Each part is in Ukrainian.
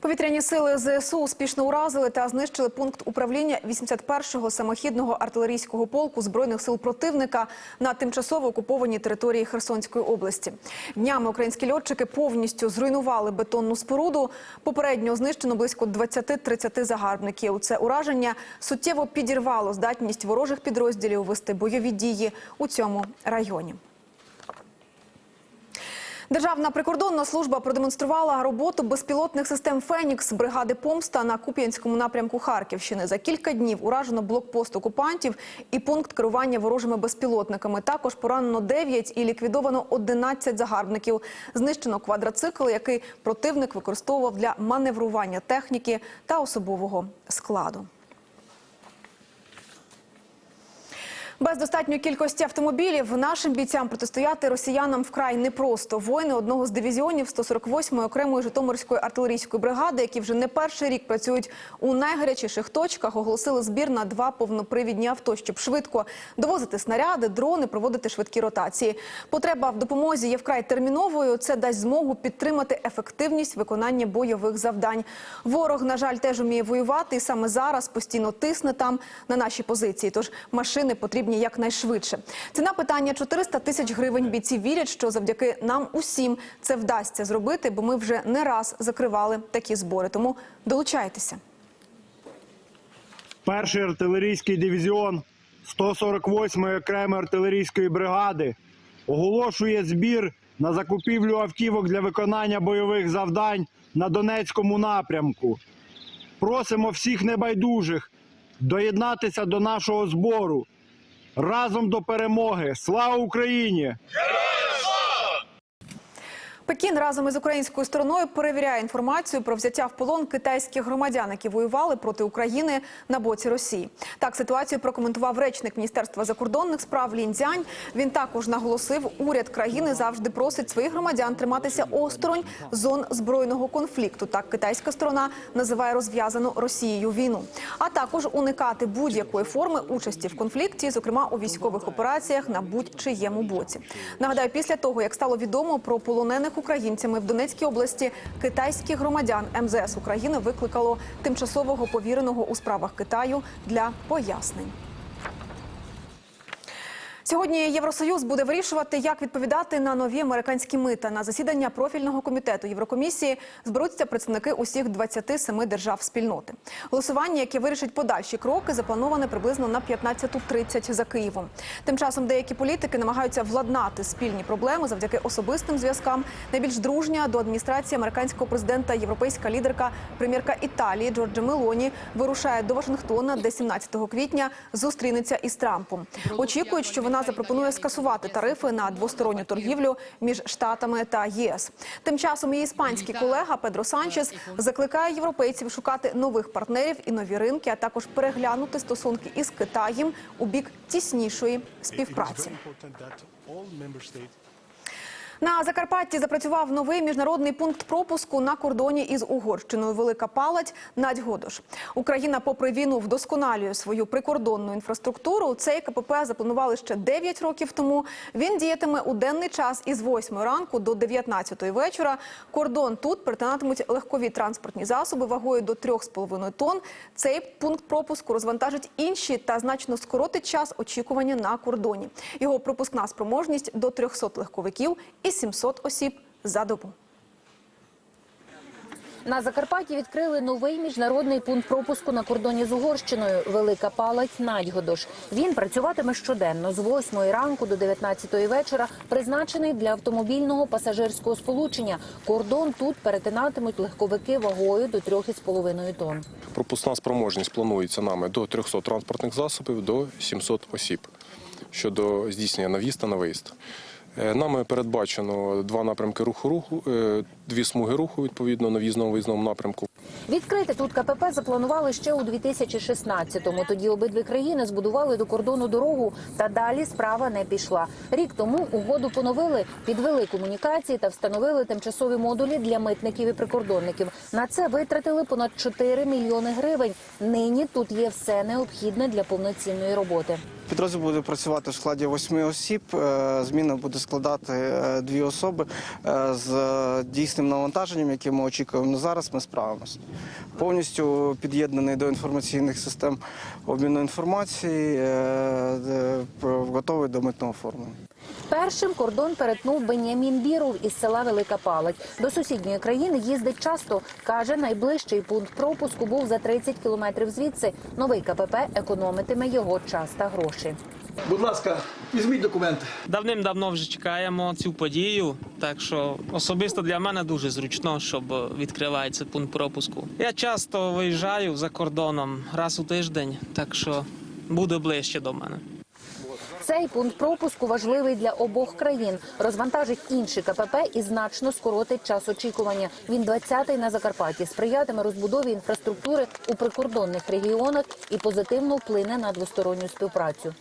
Повітряні сили ЗСУ успішно уразили та знищили пункт управління 81-го самохідного артилерійського полку збройних сил противника на тимчасово окупованій території Херсонської області. Днями українські льотчики повністю зруйнували бетонну споруду. Попередньо знищено близько 20-30 загарбників. Це ураження суттєво підірвало здатність ворожих підрозділів вести бойові дії у цьому районі. Державна прикордонна служба продемонструвала роботу безпілотних систем Фенікс бригади Помста на Куп'янському напрямку Харківщини. За кілька днів уражено блокпост окупантів і пункт керування ворожими безпілотниками. Також поранено 9 і ліквідовано 11 загарбників. Знищено квадроцикл, який противник використовував для маневрування техніки та особового складу. Без достатньої кількості автомобілів нашим бійцям протистояти росіянам вкрай непросто. Воїни одного з дивізіонів 148-ї окремої Житомирської артилерійської бригади, які вже не перший рік працюють у найгарячіших точках, оголосили збір на два повнопривідні авто, щоб швидко довозити снаряди, дрони, проводити швидкі ротації. Потреба в допомозі є вкрай терміновою. Це дасть змогу підтримати ефективність виконання бойових завдань. Ворог, на жаль, теж уміє воювати, і саме зараз постійно тисне там на наші позиції. Тож машини потрібні якнайшвидше. Ціна питання 400 тисяч гривень. Бійці вірять, що завдяки нам усім це вдасться зробити, бо ми вже не раз закривали такі збори. Тому долучайтеся. Перший артилерійський дивізіон 148-ї окремої артилерійської бригади оголошує збір на закупівлю автівок для виконання бойових завдань на Донецькому напрямку. Просимо всіх небайдужих доєднатися до нашого збору. Разом до перемоги! Слава Україні! Пекін разом із українською стороною перевіряє інформацію про взяття в полон китайських громадян, які воювали проти України на боці Росії. Так ситуацію прокоментував речник Міністерства закордонних справ Лін Цзянь. Він також наголосив, уряд країни завжди просить своїх громадян триматися осторонь зон збройного конфлікту. Так китайська сторона називає розв'язану Росією війну, а також уникати будь-якої форми участі в конфлікті, зокрема у військових операціях на будь-чиєму боці. Нагадаю, після того як стало відомо про полонених українцями в Донецькій області китайських громадян МЗС України викликало тимчасового повіреного у справах Китаю для пояснень. Сьогодні Євросоюз буде вирішувати, як відповідати на нові американські мита. На засідання профільного комітету Єврокомісії зберуться представники усіх 27 держав спільноти. Голосування, яке вирішить подальші кроки, заплановане приблизно на 15.30 за Києвом. Тим часом деякі політики намагаються владнати спільні проблеми завдяки особистим зв'язкам. Найбільш дружня до адміністрації американського президента європейська лідерка, прем'єрка Італії Джорджа Мелоні вирушає до Вашингтона, де 17 квітня зустрінеться із Трампом. Очікують, що вона запропонує скасувати тарифи на двосторонню торгівлю між штатами та ЄС. Тим часом її іспанський колега Педро Санчес закликає європейців шукати нових партнерів і нові ринки, а також переглянути стосунки із Китаєм у бік тіснішої співпраці. На Закарпатті запрацював новий міжнародний пункт пропуску на кордоні із Угорщиною. Велика палать Надь Годош. Україна, попри війну, вдосконалює свою прикордонну інфраструктуру. Цей КПП запланували ще 9 років тому. Він діятиме у денний час із 8 ранку до 19 вечора. Кордон тут перетинатимуть легкові транспортні засоби вагою до 3,5 тонн. Цей пункт пропуску розвантажить інші та значно скоротить час очікування на кордоні. Його пропускна спроможність до 300 легковиків і 700 осіб за добу. На Закарпатті відкрили новий міжнародний пункт пропуску на кордоні з Угорщиною Велика Палать Надьгодош. Він працюватиме щоденно з 8 ранку до 19 вечора, призначений для автомобільного пасажирського сполучення. Кордон тут перетинатимуть легковики вагою до 3,5 тонн. Пропускна спроможність планується нами до 300 транспортних засобів до 700 осіб щодо здійснення на в'їзд та на виїзд. Е, Нами передбачено два напрямки руху руху, е, дві смуги руху відповідно на в'їзному виїзному напрямку. Відкрити тут КПП запланували ще у 2016-му. Тоді обидві країни збудували до кордону дорогу, та далі справа не пішла. Рік тому угоду поновили, підвели комунікації та встановили тимчасові модулі для митників і прикордонників. На це витратили понад 4 мільйони гривень. Нині тут є все необхідне для повноцінної роботи. Підрозділ буде працювати в складі восьми осіб. Е, Зміна буде складати е, дві особи Е, з дійсним навантаженням, яке ми очікуємо на зараз. Ми справимося. Повністю під'єднаний до інформаційних систем обміну інформації, готовий до митного оформлення. Першим кордон перетнув Бенямін Біров із села Велика Палать. До сусідньої країни їздить часто. Каже, найближчий пункт пропуску був за 30 кілометрів звідси. Новий КПП економитиме його час та гроші. Будь ласка, візьміть документи. Давним-давно вже чекаємо цю подію, так що особисто для мене дуже зручно, щоб відкривається пункт пропуску. Я часто виїжджаю за кордоном раз у тиждень, так що буде ближче до мене. Цей пункт пропуску важливий для обох країн. Розвантажить інші КПП і значно скоротить час очікування. Він 20-й на Закарпатті сприятиме розбудові інфраструктури у прикордонних регіонах і позитивно вплине на двосторонню співпрацю.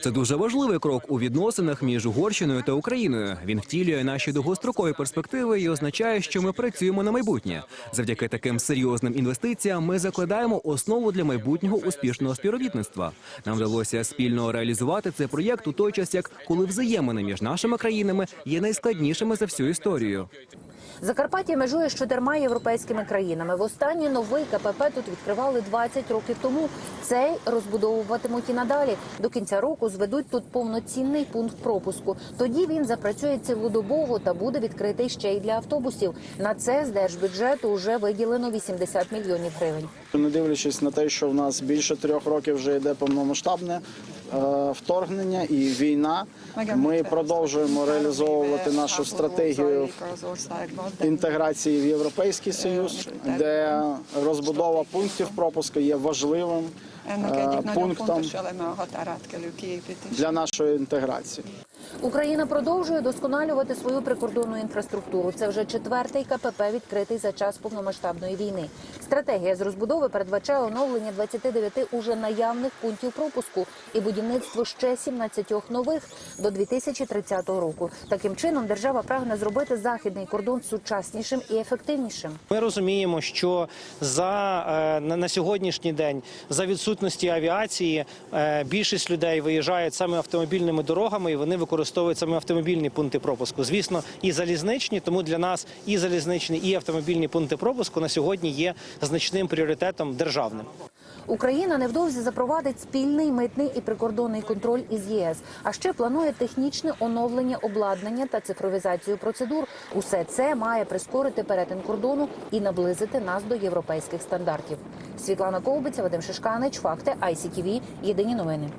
Це дуже важливий крок у відносинах між Угорщиною та Україною. Він втілює наші довгострокові перспективи і означає, що ми працюємо на майбутнє. Завдяки таким серйозним інвестиціям ми закладаємо основу для майбутнього успішного співробітництва. Нам вдалося спільно реалізувати цей проєкт у той час, як коли взаємини між нашими країнами є найскладнішими за всю історію. Закарпаття межує з чотирма європейськими країнами. Востаннє новий КПП тут відкривали 20 років тому. Цей розбудовуватимуть і надалі. До кінця року зведуть тут повноцінний пункт пропуску. Тоді він запрацює цілодобово та буде відкритий ще й для автобусів. На це з держбюджету вже виділено 80 мільйонів гривень. Не дивлячись на те, що в нас більше трьох років вже йде повномасштабне вторгнення і війна, ми продовжуємо реалізовувати нашу стратегію інтеграції в Європейський Союз, де розбудова пунктів пропуску є важливим е, пунктом для нашої інтеграції. Україна продовжує досконалювати свою прикордонну інфраструктуру. Це вже четвертий КПП відкритий за час повномасштабної війни. Стратегія з розбудови передбачає оновлення 29 уже наявних пунктів пропуску і будівництво ще 17 нових до 2030 року. Таким чином держава прагне зробити західний кордон сучаснішим і ефективнішим. Ми розуміємо, що за е, на, сьогоднішній день за відсутності авіації е, більшість людей виїжджають саме автомобільними дорогами, і вони використовують саме автомобільні пункти пропуску. Звісно, і залізничні, тому для нас і залізничні, і автомобільні пункти пропуску на сьогодні є значним пріоритетом державним. Україна невдовзі запровадить спільний митний і прикордонний контроль із ЄС. А ще планує технічне оновлення обладнання та цифровізацію процедур. Усе це має прискорити перетин кордону і наблизити нас до європейських стандартів. Світлана Ковбиця, Вадим Шишканич, факти ICTV, Єдині новини.